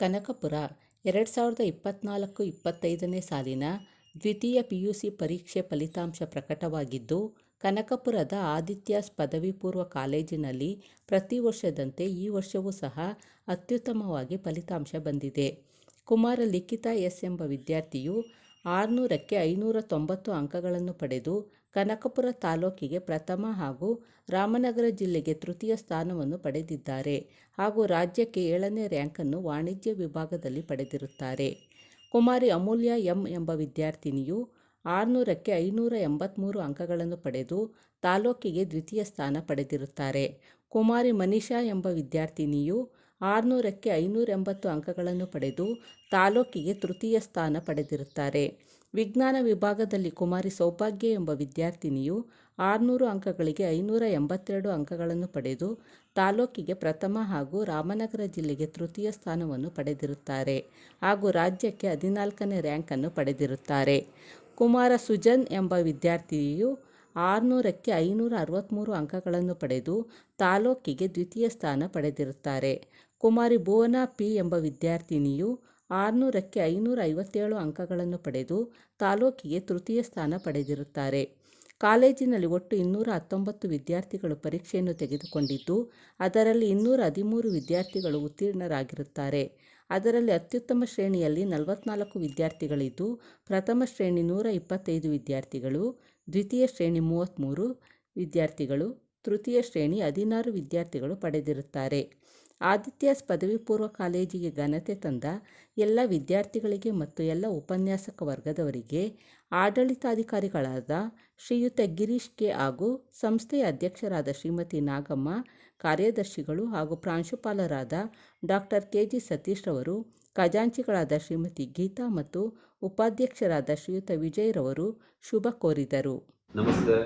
ಕನಕಪುರ ಎರಡು ಸಾವಿರದ ಇಪ್ಪತ್ತ್ನಾಲ್ಕು ಇಪ್ಪತ್ತೈದನೇ ಸಾಲಿನ ದ್ವಿತೀಯ ಪಿ ಯು ಸಿ ಪರೀಕ್ಷೆ ಫಲಿತಾಂಶ ಪ್ರಕಟವಾಗಿದ್ದು, ಕನಕಪುರದ ಆದಿತ್ಯಾಸ್ ಪದವಿ ಪೂರ್ವ ಕಾಲೇಜಿನಲ್ಲಿ ಪ್ರತಿ ವರ್ಷದಂತೆ ಈ ವರ್ಷವೂ ಸಹ ಅತ್ಯುತ್ತಮವಾಗಿ ಫಲಿತಾಂಶ ಬಂದಿದೆ. ಕುಮಾರ ಲಿಖಿತ ಎಸ್ ಎಂಬ ವಿದ್ಯಾರ್ಥಿಯು ಆರುನೂರಕ್ಕೆ ಐನೂರ ತೊಂಬತ್ತು ಅಂಕಗಳನ್ನು ಪಡೆದು ಕನಕಪುರ ತಾಲೂಕಿಗೆ ಪ್ರಥಮ ಹಾಗೂ ರಾಮನಗರ ಜಿಲ್ಲೆಗೆ ತೃತೀಯ ಸ್ಥಾನವನ್ನು ಪಡೆದಿದ್ದಾರೆ ಹಾಗೂ ರಾಜ್ಯಕ್ಕೆ ಏಳನೇ ರ್ಯಾಂಕನ್ನು ವಾಣಿಜ್ಯ ವಿಭಾಗದಲ್ಲಿ ಪಡೆದಿರುತ್ತಾರೆ. ಕುಮಾರಿ ಅಮೂಲ್ಯ ಎಂ ಎಂಬ ವಿದ್ಯಾರ್ಥಿನಿಯು ಆರುನೂರಕ್ಕೆ ಐನೂರ ಎಂಬತ್ತ್ಮೂರು ಅಂಕಗಳನ್ನು ಪಡೆದು ತಾಲೂಕಿಗೆ ದ್ವಿತೀಯ ಸ್ಥಾನ ಪಡೆದಿರುತ್ತಾರೆ. ಕುಮಾರಿ ಮನಿಷಾ ಎಂಬ ವಿದ್ಯಾರ್ಥಿನಿಯು ಆರುನೂರಕ್ಕೆ ಐನೂರ ಎಂಬತ್ತು ಅಂಕಗಳನ್ನು ಪಡೆದು ತಾಲೂಕಿಗೆ ತೃತೀಯ ಸ್ಥಾನ ಪಡೆದಿರುತ್ತಾರೆ. ವಿಜ್ಞಾನ ವಿಭಾಗದಲ್ಲಿ ಕುಮಾರಿ ಸೌಭಾಗ್ಯ ಎಂಬ ವಿದ್ಯಾರ್ಥಿನಿಯು ಆರುನೂರು ಅಂಕಗಳಿಗೆ ಐನೂರ ಎಂಬತ್ತೆರಡು ಅಂಕಗಳನ್ನು ಪಡೆದು ತಾಲೂಕಿಗೆ ಪ್ರಥಮ ಹಾಗೂ ರಾಮನಗರ ಜಿಲ್ಲೆಗೆ ತೃತೀಯ ಸ್ಥಾನವನ್ನು ಪಡೆದಿರುತ್ತಾರೆ ಹಾಗೂ ರಾಜ್ಯಕ್ಕೆ ಹದಿನಾಲ್ಕನೇ ರ್ಯಾಂಕನ್ನು ಪಡೆದಿರುತ್ತಾರೆ. ಕುಮಾರ ಸುಜನ್ ಎಂಬ ವಿದ್ಯಾರ್ಥಿಯು ಆರುನೂರಕ್ಕೆ ಐನೂರ ಅರವತ್ತ್ಮೂರು ಅಂಕಗಳನ್ನು ಪಡೆದು ತಾಲೂಕಿಗೆ ದ್ವಿತೀಯ ಸ್ಥಾನ ಪಡೆದಿರುತ್ತಾರೆ. ಕುಮಾರಿ ಭುವನ ಪಿ ಎಂಬ ವಿದ್ಯಾರ್ಥಿನಿಯು ಆರುನೂರಕ್ಕೆ ಐನೂರ ಐವತ್ತೇಳು ಅಂಕಗಳನ್ನು ಪಡೆದು ತಾಲೂಕಿಗೆ ತೃತೀಯ ಸ್ಥಾನ ಪಡೆದಿರುತ್ತಾರೆ. ಕಾಲೇಜಿನಲ್ಲಿ ಒಟ್ಟು ಇನ್ನೂರ ಹತ್ತೊಂಬತ್ತು ವಿದ್ಯಾರ್ಥಿಗಳು ಪರೀಕ್ಷೆಯನ್ನು ತೆಗೆದುಕೊಂಡಿದ್ದು, ಅದರಲ್ಲಿ ಇನ್ನೂರ ಹದಿಮೂರು ವಿದ್ಯಾರ್ಥಿಗಳು ಉತ್ತೀರ್ಣರಾಗಿರುತ್ತಾರೆ. ಅದರಲ್ಲಿ ಅತ್ಯುತ್ತಮ ಶ್ರೇಣಿಯಲ್ಲಿ ನಲವತ್ನಾಲ್ಕು ವಿದ್ಯಾರ್ಥಿಗಳಿದ್ದು, ಪ್ರಥಮ ಶ್ರೇಣಿ ನೂರ ಇಪ್ಪತ್ತೈದು ವಿದ್ಯಾರ್ಥಿಗಳು, ದ್ವಿತೀಯ ಶ್ರೇಣಿ ಮೂವತ್ತ್ಮೂರು ವಿದ್ಯಾರ್ಥಿಗಳು, ತೃತೀಯ ಶ್ರೇಣಿ ಹದಿನಾರು ವಿದ್ಯಾರ್ಥಿಗಳು ಪಡೆದಿರುತ್ತಾರೆ. ಆದಿತ್ಯಸ್ ಪದವಿ ಪೂರ್ವ ಕಾಲೇಜಿಗೆ ಘನತೆ ತಂದ ಎಲ್ಲ ವಿದ್ಯಾರ್ಥಿಗಳಿಗೆ ಮತ್ತು ಎಲ್ಲ ಉಪನ್ಯಾಸಕ ವರ್ಗದವರಿಗೆ ಆಡಳಿತಾಧಿಕಾರಿಗಳಾದ ಶ್ರೀಯುತ ಗಿರೀಶ್ ಕೆ ಹಾಗೂ ಸಂಸ್ಥೆಯ ಅಧ್ಯಕ್ಷರಾದ ಶ್ರೀಮತಿ ನಾಗಮ್ಮ, ಕಾರ್ಯದರ್ಶಿಗಳು ಹಾಗೂ ಪ್ರಾಂಶುಪಾಲರಾದ ಡಾಕ್ಟರ್ ಕೆ ಜಿ ಸತೀಶ್ ರವರು, ಖಜಾಂಚಿಗಳಾದ ಶ್ರೀಮತಿ ಗೀತಾ ಮತ್ತು ಉಪಾಧ್ಯಕ್ಷರಾದ ಶ್ರೀಯುತ ವಿಜಯ್ ರವರು ಶುಭ ಕೋರಿದರು. ನಮಸ್ತೆ.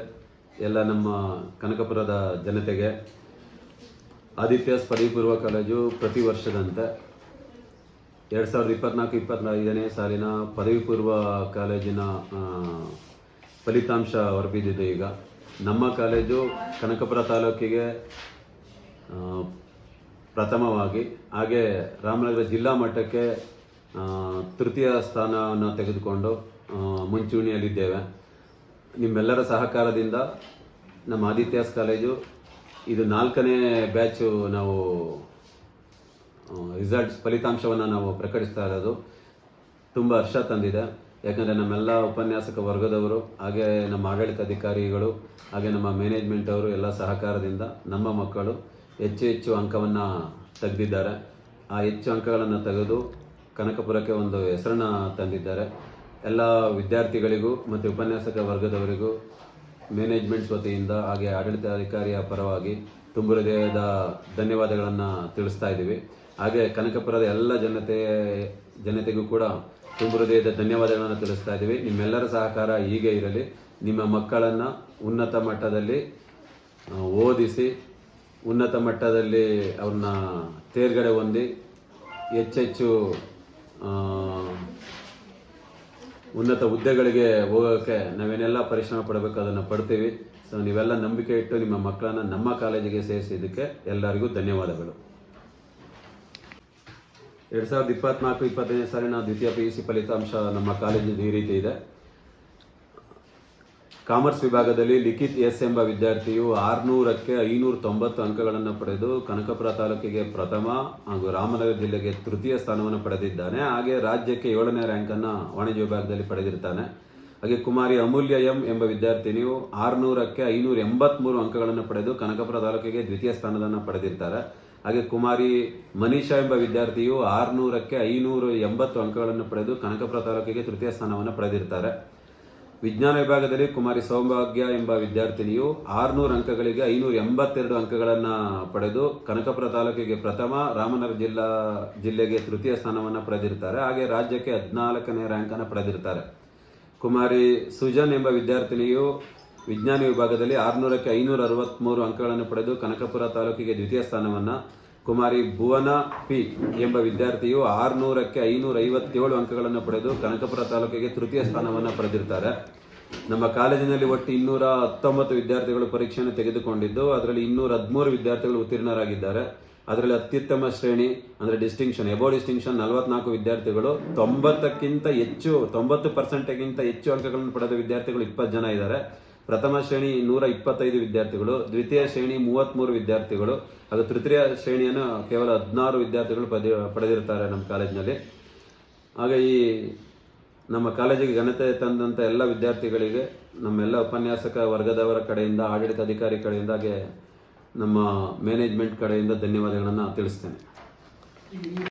ಎಲ್ಲ ನಮ್ಮ ಕನಕಪುರದ ಜನತೆಗೆ ಆದಿತ್ಯಸ್ ಪದವಿ ಪೂರ್ವ ಕಾಲೇಜು ಪ್ರತಿ ವರ್ಷದಂತೆ ಎರಡು ಸಾವಿರದ ಇಪ್ಪತ್ನಾಲ್ಕು ಇಪ್ಪತ್ತೈದನೇ ಸಾಲಿನ ಪದವಿ ಪೂರ್ವ ಕಾಲೇಜಿನ ಫಲಿತಾಂಶ ಹೊರಬಿದ್ದಿದೆ ಈಗ. ನಮ್ಮ ಕಾಲೇಜು ಕನಕಪುರ ತಾಲೂಕಿಗೆ ಪ್ರಥಮವಾಗಿ, ಹಾಗೆ ರಾಮನಗರ ಜಿಲ್ಲಾ ಮಟ್ಟಕ್ಕೆ ತೃತೀಯ ಸ್ಥಾನವನ್ನು ತೆಗೆದುಕೊಂಡು ಮುಂಚೂಣಿಯಲ್ಲಿದ್ದೇವೆ. ನಿಮ್ಮೆಲ್ಲರ ಸಹಕಾರದಿಂದ ನಮ್ಮ ಆದಿತ್ಯಾಸ್ ಕಾಲೇಜು ಇದು ನಾಲ್ಕನೇ ಬ್ಯಾಚು ನಾವು ರಿಸಲ್ಟ್ಸ್ ಫಲಿತಾಂಶವನ್ನು ನಾವು ಪ್ರಕಟಿಸ್ತಾ ಇರೋದು. ತುಂಬ ಹರ್ಷ ತಂದಿದೆ. ಯಾಕಂದರೆ ನಮ್ಮೆಲ್ಲ ಉಪನ್ಯಾಸಕ ವರ್ಗದವರು, ಹಾಗೆ ನಮ್ಮ ಆಡಳಿತ ಅಧಿಕಾರಿಗಳು ಹಾಗೆ ನಮ್ಮ ಮ್ಯಾನೇಜ್ಮೆಂಟ್ ಅವರು ಎಲ್ಲ ಸಹಕಾರದಿಂದ ನಮ್ಮ ಮಕ್ಕಳು ಹೆಚ್ಚು ಹೆಚ್ಚು ಅಂಕವನ್ನು ತೆಗೆದಿದ್ದಾರೆ. ಆ ಹೆಚ್ಚು ಅಂಕಗಳನ್ನು ತೆಗೆದು ಕನಕಪುರಕ್ಕೆ ಒಂದು ಹೆಸರನ್ನು ತಂದಿದ್ದಾರೆ. ಎಲ್ಲ ವಿದ್ಯಾರ್ಥಿಗಳಿಗೂ ಮತ್ತು ಉಪನ್ಯಾಸಕ ವರ್ಗದವರಿಗೂ ಮ್ಯಾನೇಜ್ಮೆಂಟ್ಸ್ ವತಿಯಿಂದ, ಹಾಗೆ ಆಡಳಿತಾಧಿಕಾರಿಯ ಪರವಾಗಿ ತುಂಬ ಹೃದಯದ ಧನ್ಯವಾದಗಳನ್ನು ತಿಳಿಸ್ತಾ ಇದ್ದೀವಿ. ಹಾಗೆ ಕನಕಪುರದ ಎಲ್ಲ ಜನತೆ, ಜನತೆಗೂ ಕೂಡ ತುಂಬ ಹೃದಯದ ಧನ್ಯವಾದಗಳನ್ನು ತಿಳಿಸ್ತಾ ಇದ್ದೀವಿ. ನಿಮ್ಮೆಲ್ಲರ ಸಹಕಾರ ಹೀಗೆ ಇರಲಿ. ನಿಮ್ಮ ಮಕ್ಕಳನ್ನು ಉನ್ನತ ಮಟ್ಟದಲ್ಲಿ ಓದಿಸಿ, ಉನ್ನತ ಮಟ್ಟದಲ್ಲಿ ಅವ್ರನ್ನ ತೇರ್ಗಡೆ ಹೊಂದಿ, ಹೆಚ್ಚೆಚ್ಚು ಉನ್ನತ ಹುದ್ದೆಗಳಿಗೆ ಹೋಗೋಕ್ಕೆ ನಾವೇನೆಲ್ಲ ಪರಿಶ್ರಮ ಪಡಬೇಕು ಅದನ್ನು ಪಡ್ತೀವಿ. ಸೊ ನೀವೆಲ್ಲ ನಂಬಿಕೆ ಇಟ್ಟು ನಿಮ್ಮ ಮಕ್ಕಳನ್ನ ನಮ್ಮ ಕಾಲೇಜಿಗೆ ಸೇರಿಸಿದ್ದಕ್ಕೆ ಎಲ್ಲರಿಗೂ ಧನ್ಯವಾದಗಳು. ಎರಡು ಸಾವಿರದ ಇಪ್ಪತ್ನಾಲ್ಕು, ಇಪ್ಪತ್ತೈದನೇ ಸಾಲಿನ ದ್ವಿತೀಯ ಪಿ ಯು ಸಿ ಫಲಿತಾಂಶ ನಮ್ಮ ಕಾಲೇಜಿನ ಈ ರೀತಿ ಇದೆ. ಕಾಮರ್ಸ್ ವಿಭಾಗದಲ್ಲಿ ಲಿಖಿತ್ ಎಸ್ ಎಂಬ ವಿದ್ಯಾರ್ಥಿಯು ಆರುನೂರಕ್ಕೆ ಐನೂರ ತೊಂಬತ್ತು ಅಂಕಗಳನ್ನು ಪಡೆದು ಕನಕಪುರ ತಾಲೂಕಿಗೆ ಪ್ರಥಮ ಹಾಗೂ ರಾಮನಗರ ಜಿಲ್ಲೆಗೆ ತೃತೀಯ ಸ್ಥಾನವನ್ನು ಪಡೆದಿದ್ದಾನೆ. ಹಾಗೆ ರಾಜ್ಯಕ್ಕೆ ಏಳನೇ ರ್ಯಾಂಕನ್ನು ವಾಣಿಜ್ಯ ವಿಭಾಗದಲ್ಲಿ ಪಡೆದಿರ್ತಾನೆ. ಹಾಗೆ ಕುಮಾರಿ ಅಮೂಲ್ಯ ಎಂ ಎಂಬ ವಿದ್ಯಾರ್ಥಿನಿಯು ಆರುನೂರಕ್ಕೆ ಐನೂರ ಎಂಬತ್ಮೂರು ಅಂಕಗಳನ್ನು ಪಡೆದು ಕನಕಪುರ ತಾಲೂಕಿಗೆ ದ್ವಿತೀಯ ಸ್ಥಾನವನ್ನು ಪಡೆದಿರ್ತಾರೆ. ಹಾಗೆ ಕುಮಾರಿ ಮನೀಷಾ ಎಂಬ ವಿದ್ಯಾರ್ಥಿಯು ಆರುನೂರಕ್ಕೆ ಐನೂರು ಎಂಬತ್ತು ಅಂಕಗಳನ್ನು ಪಡೆದು ಕನಕಪುರ ತಾಲೂಕಿಗೆ ತೃತೀಯ ಸ್ಥಾನವನ್ನು ಪಡೆದಿರ್ತಾರೆ. ವಿಜ್ಞಾನ ವಿಭಾಗದಲ್ಲಿ ಕುಮಾರಿ ಸೌಭಾಗ್ಯ ಎಂಬ ವಿದ್ಯಾರ್ಥಿನಿಯು ಆರುನೂರು ಅಂಕಗಳಿಗೆ ಐನೂರ ಎಂಬತ್ತೆರಡು ಅಂಕಗಳನ್ನು ಪಡೆದು ಕನಕಪುರ ತಾಲೂಕಿಗೆ ಪ್ರಥಮ, ರಾಮನಗರ ಜಿಲ್ಲಾ, ಜಿಲ್ಲೆಗೆ ತೃತೀಯ ಸ್ಥಾನವನ್ನು ಪಡೆದಿರ್ತಾರೆ. ಹಾಗೆ ರಾಜ್ಯಕ್ಕೆ ಹದಿನಾಲ್ಕನೇ ರ್ಯಾಂಕನ್ನು ಪಡೆದಿರ್ತಾರೆ. ಕುಮಾರಿ ಸುಜನ್ ಎಂಬ ವಿದ್ಯಾರ್ಥಿನಿಯು ವಿಜ್ಞಾನ ವಿಭಾಗದಲ್ಲಿ ಆರುನೂರಕ್ಕೆ ಐನೂರ ಅರವತ್ತ್ಮೂರು ಅಂಕಗಳನ್ನು ಪಡೆದು ಕನಕಪುರ ತಾಲೂಕಿಗೆ ದ್ವಿತೀಯ ಸ್ಥಾನವನ್ನು ಕುಮಾರಿ ಭುವನ ಪಿ ಎಂಬ ವಿದ್ಯಾರ್ಥಿಯು ಆರುನೂರಕ್ಕೆ ಐನೂರ ಐವತ್ತೇಳು ಅಂಕಗಳನ್ನು ಪಡೆದು ಕನಕಪುರ ತಾಲೂಕಿಗೆ ತೃತೀಯ ಸ್ಥಾನವನ್ನು ಪಡೆದಿರ್ತಾರೆ. ನಮ್ಮ ಕಾಲೇಜಿನಲ್ಲಿ ಒಟ್ಟು ಇನ್ನೂರ ಹತ್ತೊಂಬತ್ತು ವಿದ್ಯಾರ್ಥಿಗಳು ಪರೀಕ್ಷೆಯನ್ನು ತೆಗೆದುಕೊಂಡಿದ್ದು, ಅದರಲ್ಲಿ ಇನ್ನೂರ ಹದಿಮೂರು ವಿದ್ಯಾರ್ಥಿಗಳು ಉತ್ತೀರ್ಣರಾಗಿದ್ದಾರೆ. ಅದರಲ್ಲಿ ಅತ್ಯುತ್ತಮ ಶ್ರೇಣಿ, ಅಂದರೆ ಡಿಸ್ಟಿಂಕ್ಷನ್ ಎಬೋ ಡಿಸ್ಟಿಂಕ್ಷನ್ ನಲವತ್ನಾಲ್ಕು ವಿದ್ಯಾರ್ಥಿಗಳು, ತೊಂಬತ್ತಕ್ಕಿಂತ ಹೆಚ್ಚು, ತೊಂಬತ್ತು ಪರ್ಸೆಂಟ್ಗಿಂತ ಹೆಚ್ಚು ಅಂಕಗಳನ್ನು ಪಡೆದ ವಿದ್ಯಾರ್ಥಿಗಳು ಇಪ್ಪತ್ತು ಜನ ಇದ್ದಾರೆ. ಪ್ರಥಮ ಶ್ರೇಣಿ ನೂರ ಇಪ್ಪತ್ತೈದು ವಿದ್ಯಾರ್ಥಿಗಳು, ದ್ವಿತೀಯ ಶ್ರೇಣಿ ಮೂವತ್ತ್ಮೂರು ವಿದ್ಯಾರ್ಥಿಗಳು, ಹಾಗೂ ತೃತೀಯ ಶ್ರೇಣಿಯನ್ನು ಕೇವಲ ಹದಿನಾರು ವಿದ್ಯಾರ್ಥಿಗಳು ಪಡೆ ಪಡೆದಿರ್ತಾರೆ ನಮ್ಮ ಕಾಲೇಜಿನಲ್ಲಿ. ಹಾಗೆ ಈ ನಮ್ಮ ಕಾಲೇಜಿಗೆ ಘನತೆ ತಂದಂಥ ಎಲ್ಲ ವಿದ್ಯಾರ್ಥಿಗಳಿಗೆ, ನಮ್ಮೆಲ್ಲ ಉಪನ್ಯಾಸಕ ವರ್ಗದವರ ಕಡೆಯಿಂದ ಆಡಳಿತಾಧಿಕಾರಿ ಕಡೆಯಿಂದ, ಹಾಗೆ ನಮ್ಮ ಮ್ಯಾನೇಜ್ಮೆಂಟ್ ಕಡೆಯಿಂದ ಧನ್ಯವಾದಗಳನ್ನು ತಿಳಿಸ್ತೇನೆ.